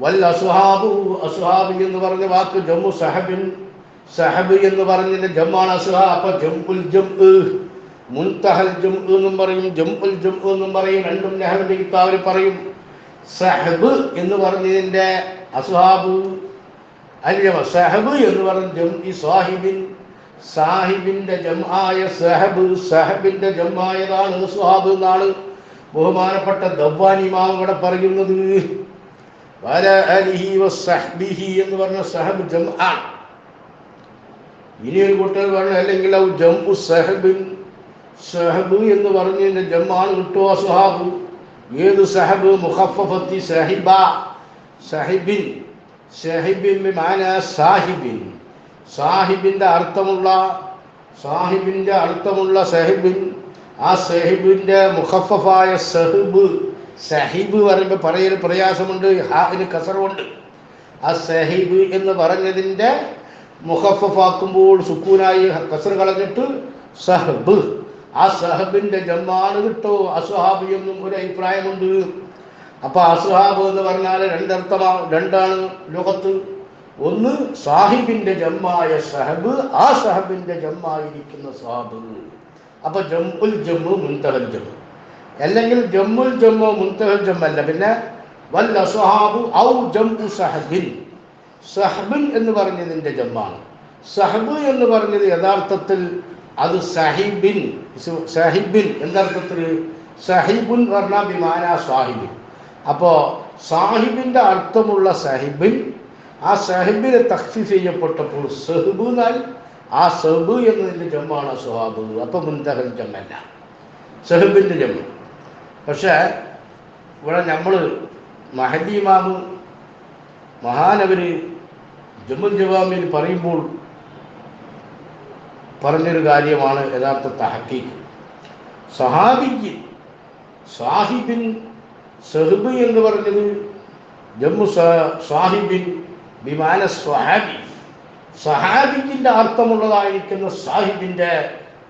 വൽ അസുഹാബു അസുഹാബ് എന്ന് പറഞ്ഞ വാക്ക് ജമ്മു സഹബിൻ സഹബ് എന്ന് പറഞ്ഞതിന്റെ ജമ്മാണ് അസുഹ ജംഉൽ ജം എന്നും പറയും. ജംഉൽ ജം എന്നും പറയും. രണ്ടും നെഹ്റിന്റെ പറയും. സഹബ് എന്ന് പറഞ്ഞതിന്റെ അസുഹാബ് അല്ല സഹബ് എന്ന് പറഞ്ഞ ജം സാഹിബിൻ സാഹിബിന്റെ ജംആയ സഹബ് സഹബിന്റെ ജംആയതാണ് സുഹാബ് എന്നാണ് ബഹുമാനപ്പെട്ട ദവ്വാനിമാവ് ഇവിടെ പറയുന്നത്. വല അലിഹി വസ്സഹ്ബിഹി എന്ന് പറഞ്ഞ സഹബ് ജം ആണ് ഇനി ഒരു കൂട്ടർ പറഞ്ഞു അല്ലെങ്കിൽ ഔ ജംഉ സഹബിൻ സഹബ് എന്ന് പറഞ്ഞതിന്റെ ജമ്മാണ് കിട്ടുമോ സുഹാബ്? ഏത് സഹബ്? മുഖഫഫത്തി സഹിബ. സഹിബിൻ സഹിബിൻ മാന സാഹിബിൻ. സാഹിബിന്റെ അർത്ഥമുള്ള സാഹിബിന്റെ അർത്ഥമുള്ള സഹിബിൻ ആ സഹിബിന്റെ മുഖഫഫായ സഹിബ് സഹിബ് പറയുമ്പോൾ പറയൽ പ്രയാസമുണ്ട് ഹാവിന് കസറുണ്ട് ആ സഹിബ് എന്ന് പറഞ്ഞതിന്റെ മുഹഫഫാക്കുമ്പോൾ സുക്കൂനായി കസർ കളഞ്ഞിട്ട് സഹബ്. ആ സഹബിന്റെ ജമ്മാണ് കിട്ടോ അസുഹാബ് എന്നും ഒരു അഭിപ്രായമുണ്ട്. അപ്പോൾ അസുഹാബ് എന്ന് പറഞ്ഞാൽ രണ്ടർത്ഥമാ രണ്ടാണ് ലോകത്ത്. ഒന്ന് സാഹിബിന്റെ ജമ്മായ സഹബ് ആ സഹബിന്റെ ജമ്മായിരിക്കുന്ന സാബ് അപ്പൊ ജമ്മുൽ ജമ്മു മുൻതഹൽ ജമ്മു. അല്ലെങ്കിൽ ജമ്മുൽ ജമ്മു മുൻതഹൽ ജമ്മല്ല. പിന്നെ വൽ അസുഹാബു ഔ ജമ്മു സഹബിൻ. സഹബിൻ എന്ന് പറഞ്ഞതിന്റെ ജമ്മാണ്. സഹബ് എന്ന് പറഞ്ഞത് യഥാർത്ഥത്തിൽ അത് സഹിബിൻ. സഹിബിൻ. എന്തർത്ഥത്തിൽ? സഹിബുൻ പറഞ്ഞാൽ വിമാന സാഹിബിൻ. അപ്പോൾ സാഹിബിന്റെ അർത്ഥമുള്ള സഹിബിൻ ആ സഹിബിനെ തഖ്സീസ് ചെയ്യപ്പെട്ടപ്പോൾ സഹിബ് എന്നാൽ ആ സഹബ് എന്നതിന്റെ ജമ്മാണ് സുഹാബ് അപ്പം മുൻതഹൽ ജമ്മല്ല. സഹിബിന്റെ ജമ്മ. പക്ഷേ ഇവിടെ നമ്മൾ മഹദി ഇമാമ് മഹാനവര് ജമ്മുൽ ജവാമിൽ പറയുമ്പോൾ പറഞ്ഞൊരു കാര്യമാണ് യഥാർത്ഥ തഹക്കീക്ക് സഹാബിക്ക് സാഹിബിൻ സെഹബ് എന്ന് പറഞ്ഞത് ജമ്മു സാഹിബിൻ വിമാന സ്വഹാബി. സഹാബിക്കിന്റെ അർത്ഥമുള്ളതായിരിക്കുന്ന സാഹിബിന്റെ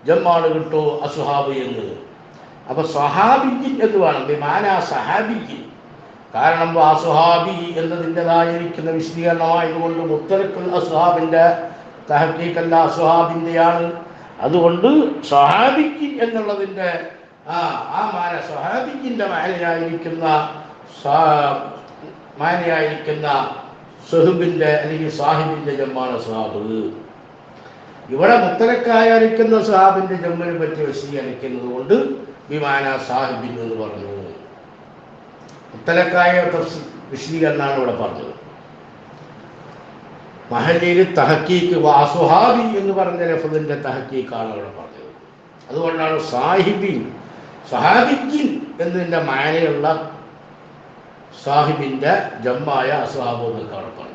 ജമ്മാണ് കിട്ടോ അസുഹാബ് എന്ന് അപ്പൊ സഹാബിക്കിൻ എന്ന് വേണം. വിമാന സഹാബിജിൻ കാരണം അസുഹാബി എന്നതിന്റെതായിരിക്കുന്ന വിശദീകരണമായതുകൊണ്ട് മുത്തലക്കുൽ അസുഹാബിന്റെ തഹക്കീക്കല്ല അസുഹാബിന്റെയാണ് അതുകൊണ്ട് സ്വഹാബിക്ക് എന്നുള്ളതിന്റെ ആ ആ മാന സഹാബിക്കിന്റെ മാനയായിരിക്കുന്ന മാനയായിരിക്കുന്ന സഹുബിന്റെ അല്ലെങ്കിൽ സാഹിബിന്റെ ജമ്മാണ് സഹാബ് ഇവിടെ മുത്തലക്കായിരിക്കുന്ന സാബിന്റെ ജമ്മിനെ പറ്റി വിശദീകരിക്കുന്നത് കൊണ്ട് വിമാന സാഹിബിൻ എന്ന് പറഞ്ഞു. മുത്തലക്കായ വിശീ എന്നാണ് ഇവിടെ പറഞ്ഞത്. മഹലിയിൽ തഹക്കീക്ക് വാസുഹാബി എന്ന് പറഞ്ഞ ലഫദിന്റെ തഹക്കീക്കാണ് ഇവിടെ പറഞ്ഞത്. അതുകൊണ്ടാണ് സാഹിബിൻ സഹാബിക്കിൻ എന്നതിന്റെ മാനയുള്ള സാഹിബിന്റെ ജമ്മായ അസുഹാബ് എന്നൊക്കെ അവിടെ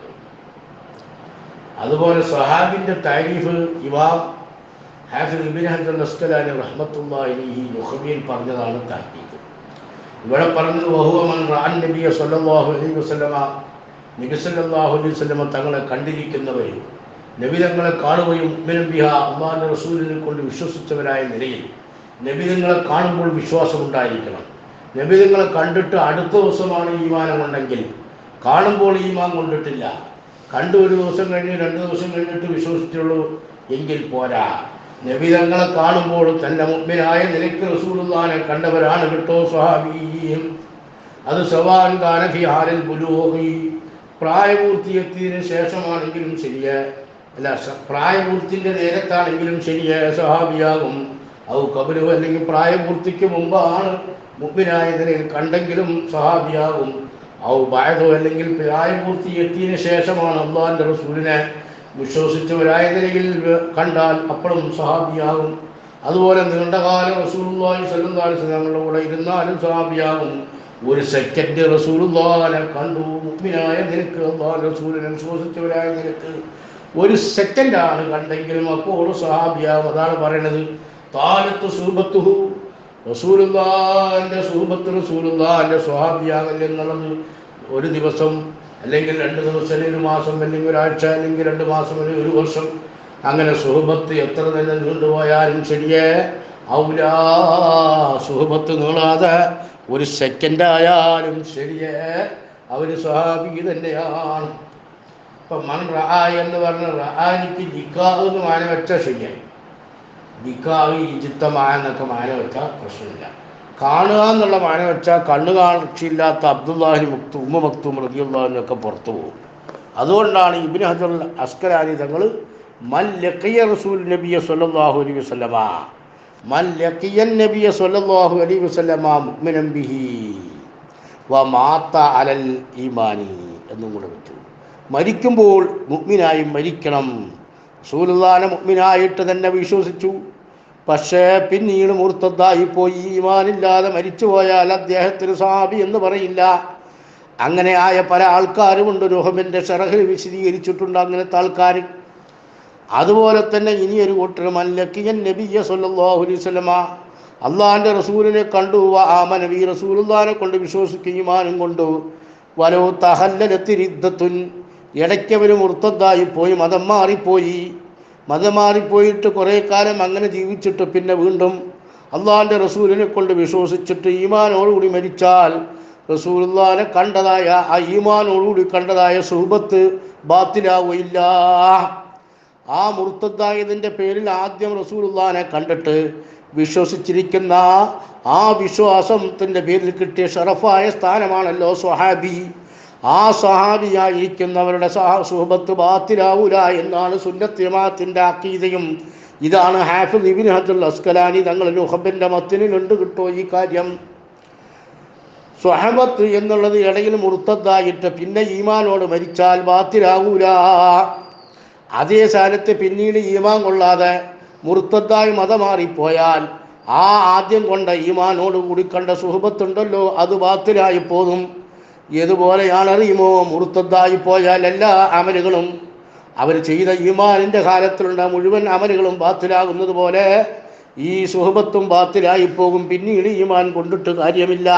അതുപോലെ സഹാബിന്റെ താരീഫ് ഇബിൻ ഹജർ പറഞ്ഞതാണ് ഇവിടെ പറഞ്ഞത് റാൻ വസല്ലമ നബി അലൈഹി തങ്ങളെ കണ്ടിരിക്കുന്നവരും നബിതങ്ങളെ കാണുകയും റസൂലിനെ കൊണ്ട് വിശ്വസിച്ചവരായ നിലയിൽ നബിതങ്ങളെ കാണുമ്പോൾ വിശ്വാസം ഉണ്ടായിരിക്കണം. നബിതങ്ങളെ കണ്ടിട്ട് അടുത്ത ദിവസമാണ് ഈമാനം ഉണ്ടെങ്കിൽ കാണുമ്പോൾ ഈമാൻ കൊണ്ടിട്ടില്ല. കണ്ടു ഒരു ദിവസം കഴിഞ്ഞ് രണ്ട് ദിവസം കഴിഞ്ഞിട്ട് വിശ്വസിച്ചുള്ളൂ എങ്കിൽ പോരാ. നബിതങ്ങളെ കാണുമ്പോൾ തന്റെ മുമ്പിനായ നിലയ്ക്ക് റസൂലുള്ളാനെ കണ്ടവരാണ് കേട്ടോ സ്വഹാബിയും അത് സവാൻ കാനഫി ഹാരൽ ബുലൂഹി പ്രായപൂർത്തിയെത്തിയതിനു ശേഷമാണെങ്കിലും ശരിയെ. അല്ല പ്രായപൂർത്തിന്റെ നേരത്താണെങ്കിലും ശരിയെ സ്വഹാബിയാകും. ഔ കബലു അല്ലെങ്കിൽ പ്രായപൂർത്തിക്ക് മുമ്പാണ് മുമ്പിനായ നിലയിൽ കണ്ടെങ്കിലും സഹാബിയാകും ഔ ബായതോ അല്ലെങ്കിൽ പ്രായപൂർത്തി എത്തിയതിന് ശേഷമാണ് അള്ളാഹിന്റെ റസൂലിനെ വിശ്വസിച്ചവരായ നിലയിൽ കണ്ടാൽ അപ്പോഴും സഹാബിയാകും. അതുപോലെ നീണ്ടകാലം റസൂലുള്ളാഹി സ്വല്ലല്ലാഹു അലൈഹി കൂടെ ഇരുന്നാലും സഹാബിയാകും. ഒരു സെക്കൻഡ് റസൂലുള്ളാഹിനെ കണ്ടു. മുഅ്മിനായ നിനക്ക് അള്ളാഹു റസൂലിനെ വിശ്വസിച്ചവരായ നിനക്ക് ഒരു സെക്കൻഡാണ് കണ്ടെങ്കിലും അപ്പോൾ സഹാബിയാകും. അതാണ് പറയണത്. താലത്ത് സൂബത്തുഹു റസൂലുള്ളാഹിന്റെ സൂബത്ത് റസൂലുള്ളാന്റെ സ്വഹാബിയാകൽ എന്നുള്ളത് ഒരു ദിവസം അല്ലെങ്കിൽ രണ്ട് ദിവസം അല്ലെങ്കിൽ ഒരു മാസം അല്ലെങ്കിൽ ഒരാഴ്ച അല്ലെങ്കിൽ രണ്ട് മാസം അല്ലെങ്കിൽ ഒരു വർഷം അങ്ങനെ സുഹബത്ത് എത്ര തന്നെ നീണ്ടുപോയാലും ശരിയേ ഔലാ സുഹബത്ത് നീളാതെ ഒരു സെക്കൻഡ് ആയാലും ശരിയേ അവർ സ്വഹാബി തന്നെയാണ്. ഇപ്പം മൺ റഹ എന്ന് പറഞ്ഞ റഹാനിക്ക് നിക്കാഹ് എന്ന് വെച്ച ശരിയായി നിക്കാഹ് ഇജിത്തമായ എന്നൊക്കെ മാന വെച്ചാൽ പ്രശ്നമില്ല. കാണുക എന്നുള്ള മാന വെച്ചാൽ കണ്ണു കാഴ്ചയില്ലാത്ത അബ്ദുല്ലാഹി മുക്തു ഉമ്മ മുക്തു റബിയുള്ളാഹിനൊക്കെ പുറത്തു പോകും. അതുകൊണ്ടാണ് ഇബിൻ ഹജർ അസ്കരാനി തങ്ങൾ മൽ ലക്കിയ റസൂൽ നബിയ സല്ലല്ലാഹു അലൈഹി വസല്ലമ മൽ ലക്കിയൻ നബിയ സല്ലല്ലാഹു അലൈഹി വസല്ലമ മുഅ്മിനൻ ബിഹി വ മാത്ത അലൽ ഈമാനി എന്നും കൂടെ വെച്ചു മരിക്കുമ്പോൾ മുഗ്മിനായി മരിക്കണം. റസൂലുള്ളാഹിനെ മുഅ്മിനായിട്ട് തന്നെ വിശ്വസിച്ചു. പക്ഷേ പിന്നീട് മുർത്തദ്ദായി പോയി. ഈമാനില്ലാതെ മരിച്ചു പോയാൽ അദ്ദേഹത്തിന് സാബി എന്ന് പറയില്ല. അങ്ങനെ ആയ പല ആൾക്കാരുമുണ്ട് രോഹമിന്റെ ഷറഹിൽ വിശദീകരിച്ചിട്ടുണ്ട് അങ്ങനത്തെ ആൾക്കാർ അതുപോലെ തന്നെ ഇനിയൊരു കൂട്ടർ മല്ലക്കിയൻ നബിയ സല്ലല്ലാഹു അലൈഹി വസല്ലമ. അള്ളാഹിന്റെ റസൂലിനെ കണ്ടു. ആമ നബി റസൂലുള്ളാഹിനെ കൊണ്ട് വിശ്വസിക്കുകയും ആനും കൊണ്ടു. വലോ തഹല്ലലത്തിരിദ്ധത്തുൻ ഇടയ്ക്കവർ മുർത്തദ്ദായി പോയി. മതം മാറിപ്പോയി. മതം മാറിപ്പോയിട്ട് കുറേ കാലം അങ്ങനെ ജീവിച്ചിട്ട് പിന്നെ വീണ്ടും അള്ളാഹിന്റെ റസൂലിനെ കൊണ്ട് വിശ്വസിച്ചിട്ട് ഈമാനോടുകൂടി മരിച്ചാൽ റസൂലുള്ളാനെ കണ്ടതായ ആ ഈമാനോടുകൂടി കണ്ടതായ സുഹൃത്ത് ബാത്തിലാവുകയില്ല. ആ മുർത്തദ്ദായതിന്റെ പേരിൽ ആദ്യം റസൂലുള്ളാനെ കണ്ടിട്ട് വിശ്വസിച്ചിരിക്കുന്ന ആ വിശ്വാസത്തിന്റെ പേരിൽ കിട്ടിയ ഷറഫായ സ്ഥാനമാണല്ലോ സ്വഹാബി. ആ സഹാബിയായിരിക്കുന്നവരുടെ സഹ സുഹബത്ത് ബാത്തിലാവൂല എന്നാണ് സുന്നത്തിമാത്തിന്റെ അക്കീതയും. ഇതാണ് ഹാഫിദ് ഇബിൻ ഹജുൽ അസ്കലാനി തങ്ങൾ ലുഹബിന്റെ മത്തിനുണ്ട് കിട്ടോ ഈ കാര്യം. സ്വഹബത്ത് എന്നുള്ളത് ഇടയിൽ മുറുത്തതായിട്ട് പിന്നെ ഈമാനോട് മരിച്ചാൽ ബാത്തിലാവൂല. അതേ സ്ഥാനത്ത് പിന്നീട് ഈമാൻ കൊള്ളാതെ മുറുത്തതായി മതം മാറിപ്പോയാൽ ആ ആദ്യം കൊണ്ട ഈമാനോട് കൂടി കണ്ട സുഹബത്തുണ്ടല്ലോ അത് ബാത്തിലായി പോകും ഏതുപോലെയാണ് അറിയുമോ? മുറുത്തതായി പോയാൽ എല്ലാ അമലുകളും അവർ ചെയ്ത ഈമാനിന്റെ കാലത്തിലുള്ള മുഴുവൻ അമലുകളും ബാത്തിലാകുന്നത് പോലെ ഈ സുഹബത്തും ബാത്തിലായി പോകും. പിന്നീട് ഈമാൻ കൊണ്ടിട്ട് കാര്യമില്ല.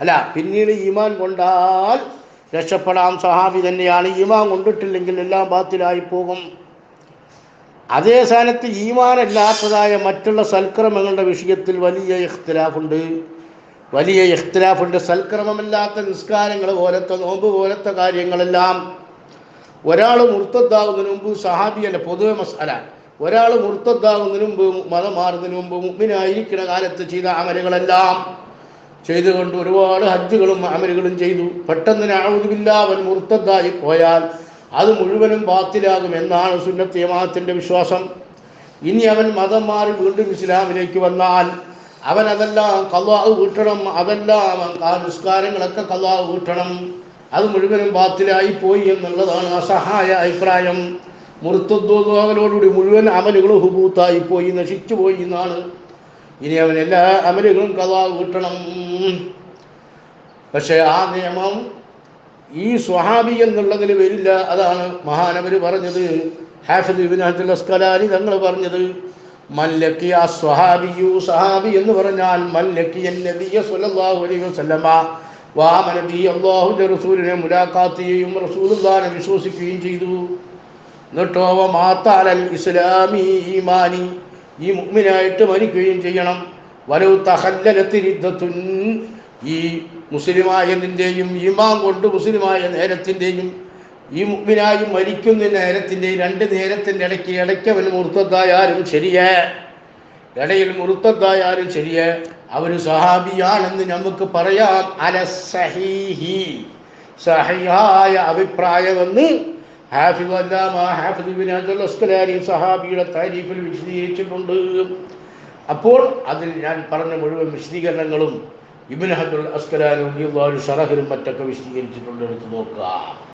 അല്ല പിന്നീട് ഈമാൻ കൊണ്ടാൽ രക്ഷപ്പെടാം. സഹാബി തന്നെയാണ്. ഈമാൻ കൊണ്ടിട്ടില്ലെങ്കിൽ എല്ലാം ബാത്തിലായി പോകും. അതേ സ്ഥാനത്ത് ഈമാനല്ലാത്തതായ മറ്റുള്ള സൽക്രമങ്ങളുടെ വിഷയത്തിൽ വലിയ ഇഖ്തിലാഫുണ്ട്. വലിയ ഇഖ്തിലാഫുണ്ട് സൽക്രമമല്ലാത്ത നിസ്കാരങ്ങൾ പോലത്തെ നോമ്പ് പോലത്തെ കാര്യങ്ങളെല്ലാം ഒരാൾ മുർത്തദ്ദാവുന്നതിന് മുമ്പ് സഹാബിയല്ല പൊതുവെ മസാല ഒരാൾ മുർത്തദ്ദാവുന്നതിന് മുമ്പ് മതം മാറുന്നതിന് മുമ്പ് മുമ്പിനായിരിക്കുന്ന കാലത്ത് ചെയ്ത അമലുകളെല്ലാം ചെയ്തുകൊണ്ട് ഒരുപാട് ഹജ്ജുകളും അമലുകളും ചെയ്തു. പെട്ടെന്ന് നാവുതില്ല അവൻ മുർത്തദ്ദായി പോയാൽ അത് മുഴുവനും ബാത്തിലാകും എന്നാണ് സുന്നത്ത് ജമാഅത്തിന്റെ വിശ്വാസം. ഇനി അവൻ മതം മാറി വീണ്ടും ഇസ്ലാമിലേക്ക് വന്നാൽ അവൻ അതെല്ലാം കള്ളാവ് വീട്ടണം അതെല്ലാം ആ നിസ്കാരങ്ങളൊക്കെ കള്ളാവ് വീട്ടണം അത് മുഴുവനും ബാത്തിലായി പോയി എന്നുള്ളതാണ് അസഹായ അഭിപ്രായം. മുറുത്തദ്വോതോകളോടുകൂടി മുഴുവൻ അമലുകളും ഹുബൂത്തായി പോയി നശിച്ചു പോയി എന്നാണ്. ഇനി അവൻ എല്ലാ അമലുകളും കലാ വീട്ടണം പക്ഷെ ആ നിയമം ഈ സ്വഹാബി എന്നുള്ളതിൽ വരില്ല. അതാണ് മഹാനവര് പറഞ്ഞത്. ഹാഫിദ് ഇബിൻ അബ്ദുൽ തങ്ങൾ പറഞ്ഞത്. മല്ലക്കിയ സ്വഹാബിയു സഹാബി എന്ന് പറഞ്ഞാൽ മല്ലക്കിയ നബിയ സല്ലല്ലാഹു അലൈഹി വസല്ലമ. വാമ നബി അള്ളാഹുവിന്റെ റസൂലിനെ മുലാഖാത്ത് ചെയ്യും റസൂലുള്ളാഹിനെ വിശ്വസിക്കുകയും ചെയ്തു. എന്നിട്ടോ മാത്താലൽ ഇസ്ലാമി ഈമാനി. ഈ മുഗ്മിനായിട്ട് മരിക്കുകയും ചെയ്യണം. വലു തഹല്ലലത്തിരിദ്ധത്തുൻ ഈ മുസ്ലിമായതിന്റെയും ഈമാൻ കൊണ്ട് മുസ്ലിമായ നേരത്തിന്റെയും ഈ മുമ്പിനായി മരിക്കുന്ന നേരത്തിന്റെ രണ്ട് നേരത്തിന്റെ ഇടയ്ക്ക് ഇടയ്ക്ക് അവൻ മുറുത്തത്തായാലും ശരിയേ? ഇടയിൽ മുറുത്തത്തായാലും ശരിയേ? അവർ സഹാബിയാണെന്ന് നമുക്ക് പറയാം. അല സഹീഹി. സഹിയായ അഭിപ്രായമെന്ന് ഹാഫിദ് അല്ലാമ അബ്ദുൽ സഹാബിയുടെ താരീഫിൽ വിശദീകരിച്ചിട്ടുണ്ട്. അപ്പോൾ അതിൽ ഞാൻ പറഞ്ഞ മുഴുവൻ വിശദീകരണങ്ങളും ഇബിൻ ഹജുൽ അസ്കലാനും ഷറഹിലും മറ്റൊക്കെ വിശദീകരിച്ചിട്ടുണ്ട്. എടുത്ത് നോക്കുക.